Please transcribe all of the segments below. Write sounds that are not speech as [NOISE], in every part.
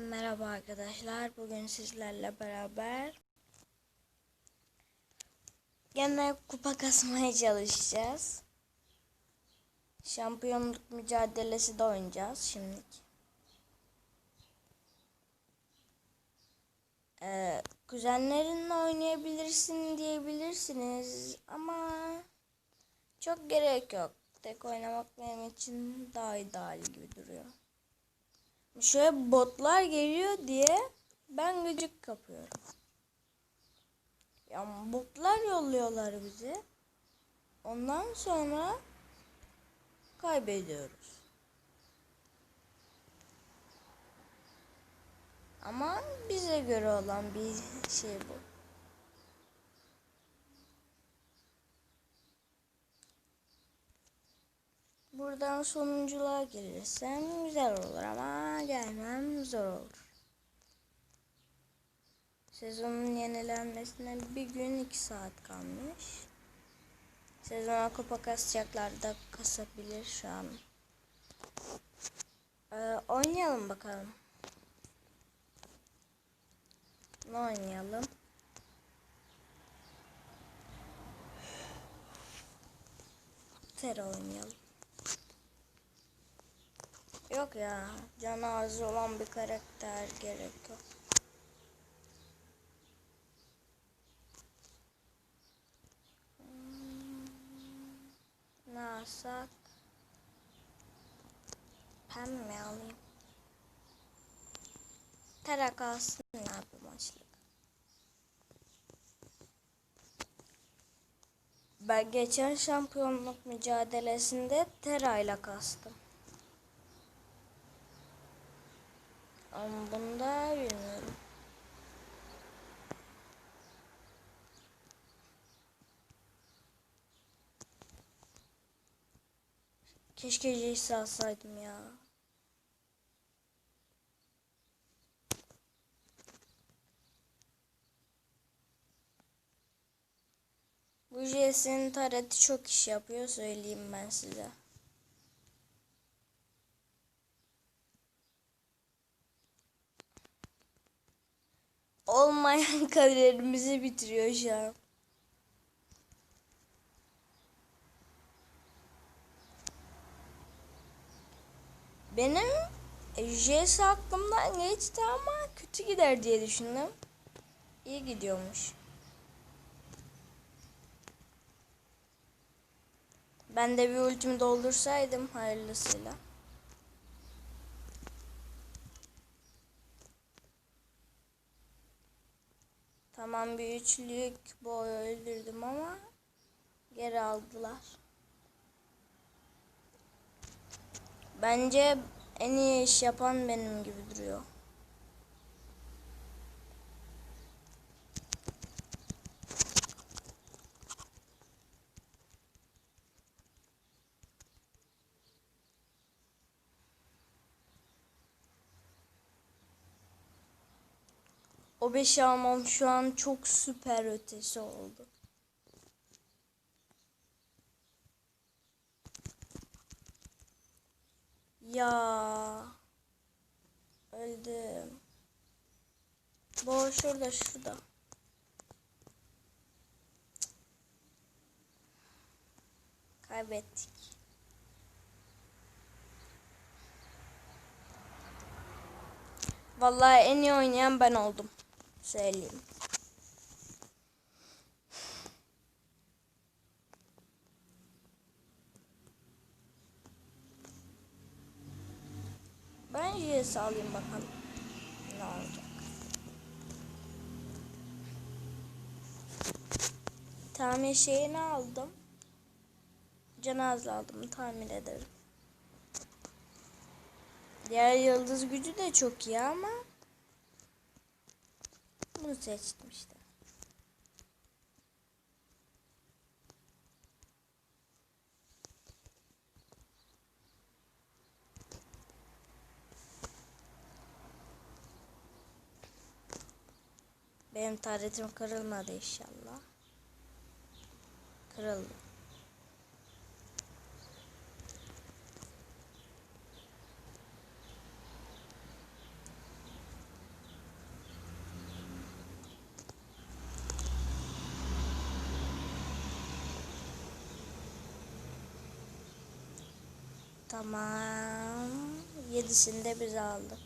merhaba arkadaşlar. Bugün sizlerle beraber gene kupa kasmaya çalışacağız. Şampiyonluk mücadelesi de oynayacağız şimdilik. Ee, kuzenlerinle oynayabilirsin diyebilirsiniz ama çok gerek yok. Tek oynamak benim için daha ideal gibi duruyor. Şöyle botlar geliyor diye ben gıcık kapıyorum. Ya botlar yolluyorlar bizi. Ondan sonra kaybediyoruz. Ama bize göre olan bir şey bu. Buradan sonunculuğa gelirsem güzel olur ama gelmem zor olur. Sezonun yenilenmesine bir gün iki saat kalmış. Sezona kupa kasacaklar da kasabilir şu an. Ee, oynayalım bakalım. Ne oynayalım? Tera oynayalım. Yok ya. Canı az olan bir karakter gerek yok. Ne alsak? Pembe alayım. Tera kalsın ya maçlık. Ben geçen şampiyonluk mücadelesinde Tera ile kastım. Ama bunda bilmiyorum. Keşke Jace'i alsaydım ya. Bu Jace'in tareti çok iş yapıyor söyleyeyim ben size. Olmayan [LAUGHS] kariyerimizi bitiriyor şu an. Benim JS aklımdan geçti ama kötü gider diye düşündüm. İyi gidiyormuş. Ben de bir ultimi doldursaydım hayırlısıyla. Tamam bir üçlük boy öldürdüm ama geri aldılar. Bence en iyi iş yapan benim gibi duruyor. O beşi almam şu an çok süper ötesi oldu. Ya öldüm. Bu şurada şurada. Kaybettik. Vallahi en iyi oynayan ben oldum. Söyleyeyim. Ben JS alayım bakalım. Ne olacak? Tamir şeyini aldım. Cenazlı aldım. Tamir ederim. Diğer yıldız gücü de çok iyi ama bunu seçtim. Benim taretim kırılmadı inşallah. Kırıldı. Tamam. Yedisini de biz aldık.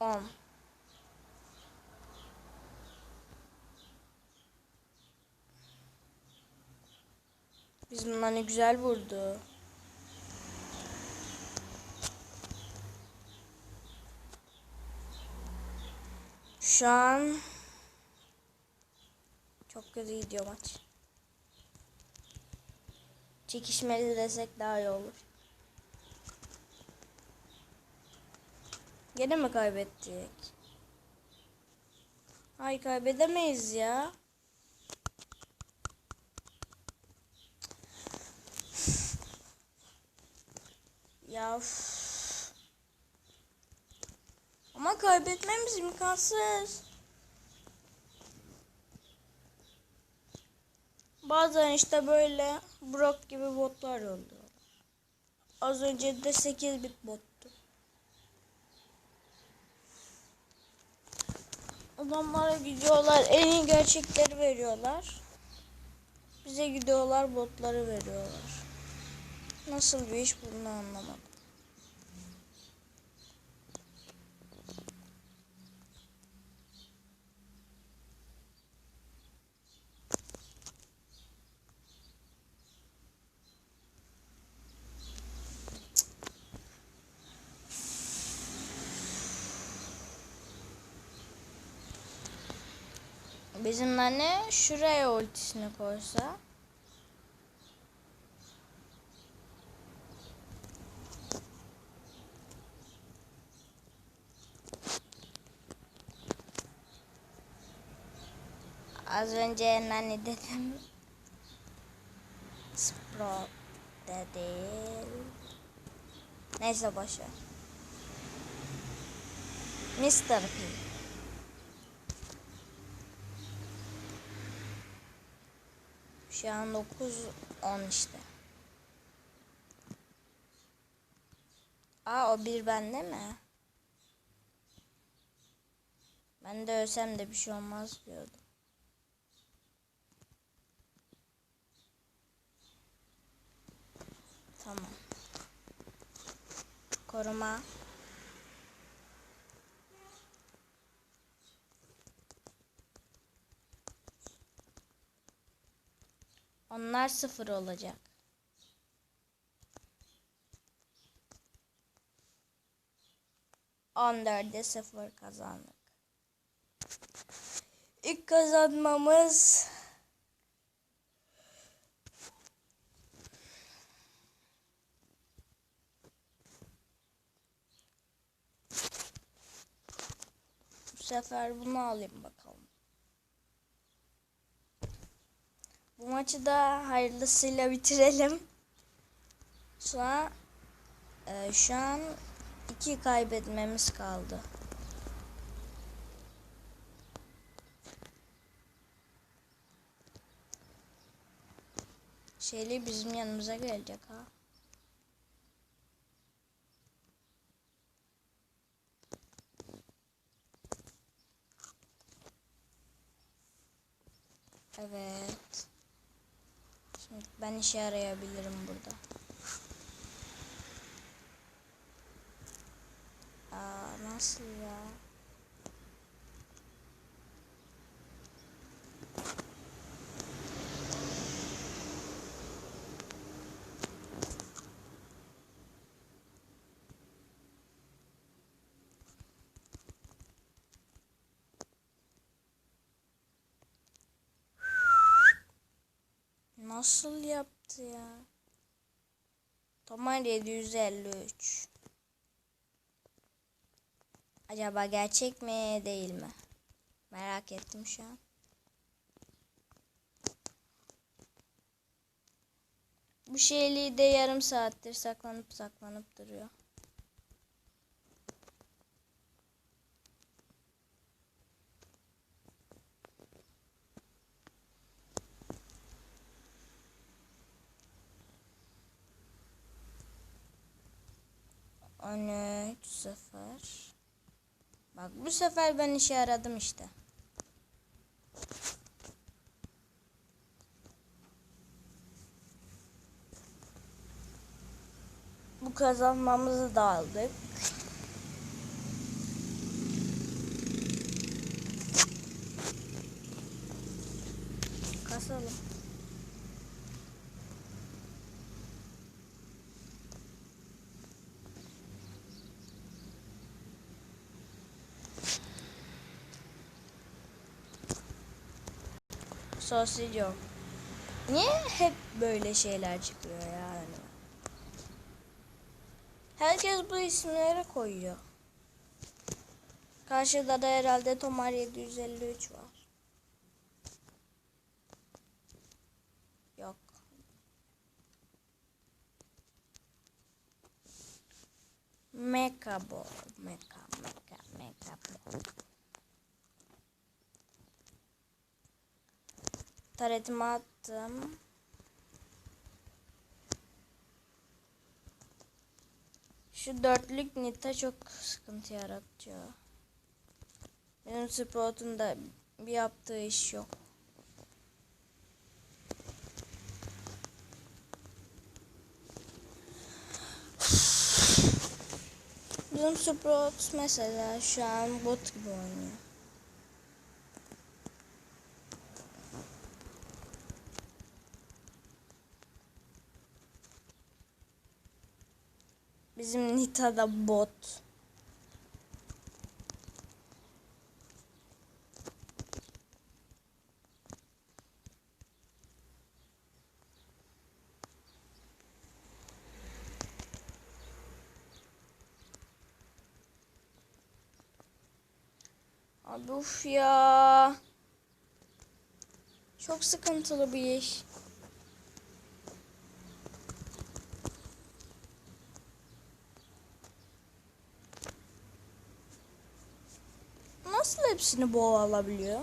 On. Biz bunlar ne güzel vurdu. Şu an çok kötü gidiyor maç. Çekişmeli desek daha iyi olur. Gene mi kaybettik? Ay kaybedemeyiz ya. Ya. Ama kaybetmemiz imkansız. Bazen işte böyle Brock gibi botlar oluyor. Az önce de 8 bit bottu. Adamlara gidiyorlar en iyi gerçekleri veriyorlar. Bize gidiyorlar botları veriyorlar. Nasıl bir iş bunu anlamadım. Bizim anne şuraya ultisini koysa. Az önce nane dedim. Sprout da değil. Neyse boşver. Mr. P. Şu an 9 10 işte. Aa o bir bende mi? Ben de ölsem de bir şey olmaz diyordum. Tamam. Koruma. Onlar sıfır olacak. On dörde sıfır kazandık. İlk kazanmamız Bu sefer bunu alayım bakalım. Bu maçı da hayırlısıyla bitirelim. Şu an e, şu an iki kaybetmemiz kaldı. Şeyli bizim yanımıza gelecek ha. Evet. Ben işe yarayabilirim burada. Aa nasıl ya? Nasıl yaptı ya? Tomar 753. Acaba gerçek mi değil mi? Merak ettim şu an. Bu şeyliği de yarım saattir saklanıp saklanıp duruyor. 13 0 Bak bu sefer ben işe yaradım işte. Bu kazanmamızı da aldık. Kasalım. Yok. Niye hep böyle şeyler çıkıyor yani? Herkes bu isimleri koyuyor. Karşıda da herhalde Tomar 753 var. Yok. Mecha Ball. Mecha, Mecha, Taretimi attım. Şu dörtlük Nita çok sıkıntı yaratıyor. Benim Sprout'un da bir yaptığı iş yok. Bizim Sprout mesela şu an bot gibi oynuyor. Bizim Nita da bot. Abi uf ya. Çok sıkıntılı bir iş. Nasıl hepsini boğa alabiliyor?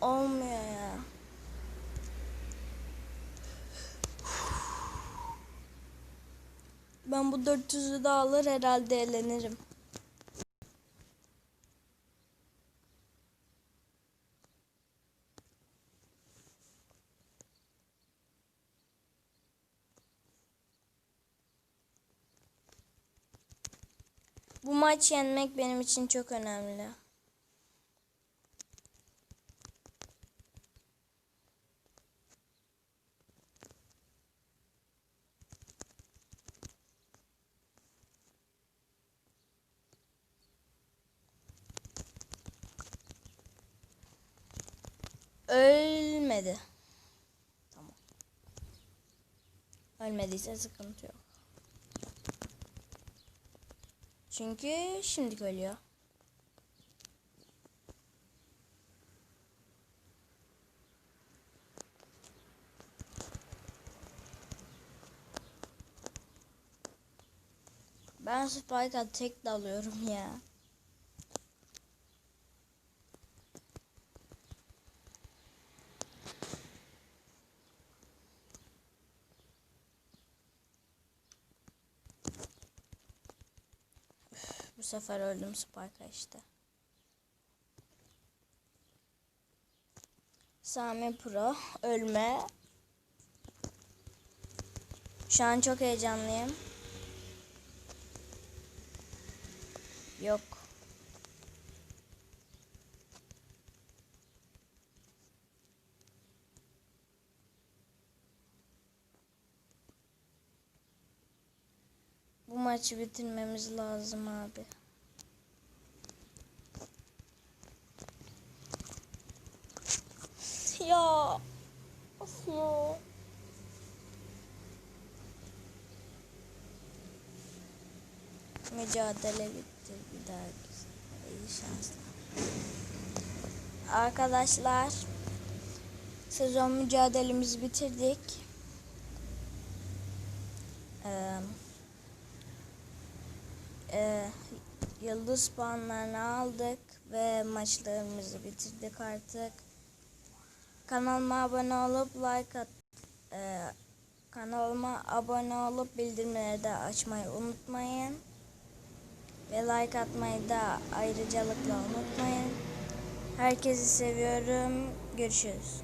Olmuyor ya. Ben bu 400'ü de alır herhalde eğlenirim. Bu maç yenmek benim için çok önemli. Ölmedi. Tamam. Ölmediyse sıkıntı yok. Çünkü şimdi ölüyor. Ben Spike'a tek dalıyorum ya. Bu sefer öldüm Spike'a işte. Sami Pro ölme. Şu an çok heyecanlıyım. Yok. Bu maçı bitirmemiz lazım abi. Ya. Of. Mücadele bitti. Bir daha iyi şanslar. Arkadaşlar sezon mücadelemizi bitirdik. Ee, e, yıldız puanlarını aldık ve maçlarımızı bitirdik artık. Kanalıma abone olup like at. e, kanalıma abone olup bildirimleri de açmayı unutmayın. Ve like atmayı da ayrıcalıkla unutmayın. Herkesi seviyorum. Görüşürüz.